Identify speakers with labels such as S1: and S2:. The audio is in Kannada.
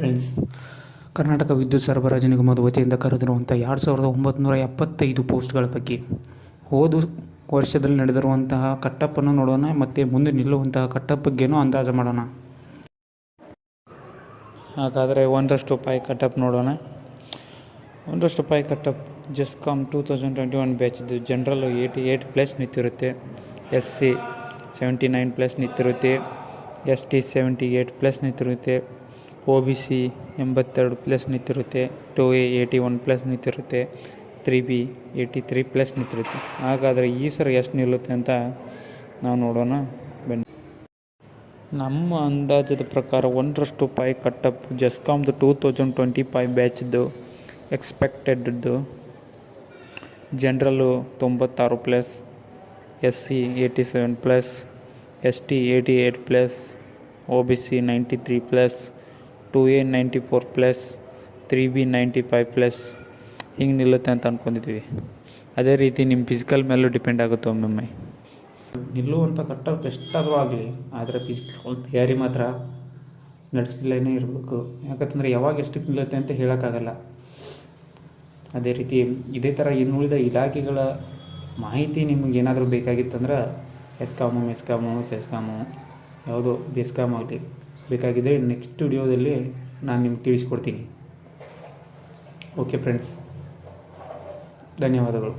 S1: ಫ್ರೆಂಡ್ಸ್ ಕರ್ನಾಟಕ ವಿದ್ಯುತ್ ಸರಬರಾಜು ನಿಗಮದ ವತಿಯಿಂದ ಕರೆದಿರುವಂಥ ಎರಡು ಸಾವಿರದ ಒಂಬತ್ತು ಎಪ್ಪತ್ತೈದು ಪೋಸ್ಟ್ಗಳ ಬಗ್ಗೆ ಹೋದ ವರ್ಷದಲ್ಲಿ ನಡೆದಿರುವಂತಹ ಕಟ್ಟಪ್ಪನ್ನು ನೋಡೋಣ, ಮತ್ತು ಮುಂದೆ ನಿಲ್ಲುವಂತಹ ಕಟ್ಟಪ್ಪ ಬಗ್ಗೆನೂ ಅಂದಾಜು ಮಾಡೋಣ. ಹಾಗಾದರೆ ಒಂದಷ್ಟು ರೂಪಾಯಿ ಕಟ್ಟಪ್ ನೋಡೋಣ. ಒಂದಷ್ಟು ರೂಪಾಯಿ cutoff just come two thousand twenty one ಬ್ಯಾಚಿದ್ದು general eighty eight plus ನಿಂತಿರುತ್ತೆ. S C seventy nine plus ನಿಂತಿರುತ್ತೆ. S T seventy eight plus ನಿಂತಿರುತ್ತೆ. O B C ಎಂಬತ್ತೆರಡು plus ನಿಂತಿರುತ್ತೆ two A eighty one plus ನಿಂತಿರುತ್ತೆ three B eighty three plus ನಿಂತಿರುತ್ತೆ. ಹಾಗಾದರೆ ಈ ಸಲ ಎಷ್ಟು ನಿಲ್ಲುತ್ತೆ ಅಂತ ನಾವು ನೋಡೋಣ. ಬನ್ನಿ. ನಮ್ಮ ಅಂದಾಜದ ಪ್ರಕಾರ ಒಂದರಷ್ಟು ಪೈ ಕಟ್ಟಪ್ ಜಸ್ಕಾಮ್ದು ಟೂ ತೌಸಂಡ್ ಟ್ವೆಂಟಿ ಫೈವ್ ಬ್ಯಾಚ್ದು ಎಕ್ಸ್ಪೆಕ್ಟೆಡ್ದು ಜನರಲ್ಲು ತೊಂಬತ್ತಾರು plus S C eighty seven plus S T eighty eight plus O B C ninety three plus two A ninety four plus, three B ninety five plus, ಹಿಂಗೆ ನಿಲ್ಲುತ್ತೆ ಅಂತ ಅಂದ್ಕೊಂಡಿದ್ದೀವಿ ಅದೇ ರೀತಿ ನಿಮ್ಮ ಫಿಸಿಕಲ್ ಮೇಲೂ ಡಿಪೆಂಡ್ ಆಗುತ್ತೆ ಒಮ್ಮೊಮ್ಮೆ. ನಿಲ್ಲುವಂಥ ಕಟ್ಟರ್ ಎಷ್ಟಾದರೂ ಆಗಲಿ, ಆದರೆ ಫಿಸಿಕಲ್ ತಯಾರಿ ಮಾತ್ರ ನಡೆಸಲೇ ಇರಬೇಕು. ಯಾಕಂತಂದರೆ ಯಾವಾಗ ಎಷ್ಟಕ್ಕೆ ನಿಲ್ಲುತ್ತೆ ಅಂತ ಹೇಳೋಕ್ಕಾಗಲ್ಲ. ಅದೇ ರೀತಿ ಇದೇ ಥರ ಇನ್ನುಳಿದ ಇಲಾಖೆಗಳ ಮಾಹಿತಿ ನಿಮಗೆ ಏನಾದರೂ ಬೇಕಾಗಿತ್ತಂದ್ರೆ ಎಸ್ಕಾಮು ಮೆಸ್ಕಾಮು ಚೆಸ್ಕಾಮು ಯಾವುದು ಬೆಸ್ಕಾಮ್ ಆಗಲಿ ಬೇಕಾಗಿದ್ದರೆ ನೆಕ್ಸ್ಟ್ ವಿಡಿಯೋದಲ್ಲಿ ನಾನು ನಿಮ್ಗೆ ತಿಳಿಸ್ಕೊಡ್ತೀನಿ. ಓಕೆ ಫ್ರೆಂಡ್ಸ್ ಧನ್ಯವಾದಗಳು.